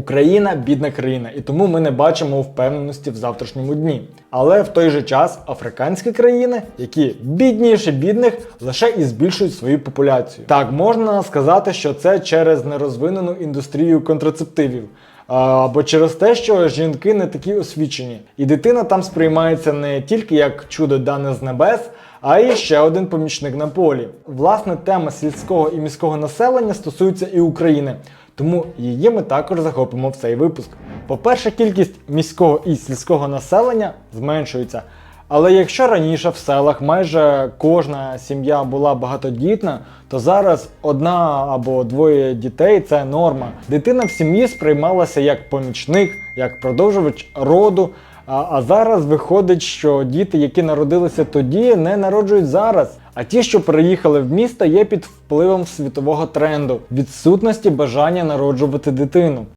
Україна бідна країна, і тому ми не бачимо впевненості в завтрашньому дні. Але в той же час африканські країни, які бідніші бідних, лише і збільшують свою популяцію. Так можна сказати, що це через нерозвинену індустрію контрацептивів. Або через те, що жінки не такі освічені, і дитина там сприймається не тільки як чудо дане з небес, а й ще один помічник на полі. Власне, тема сільського і міського населення стосується і України, тому її ми також захопимо в цей випуск. По-перше, кількість міського і сільського населення зменшується. Але якщо раніше в селах майже кожна сім'я була багатодітна, то зараз одна або двоє дітей це норма. Дитина в сім'ї сприймалася як помічник, як продовжувач роду. А, а зараз виходить, що діти, які народилися тоді, не народжують зараз. А ті, що переїхали в місто, є під впливом світового тренду відсутності бажання народжувати дитину.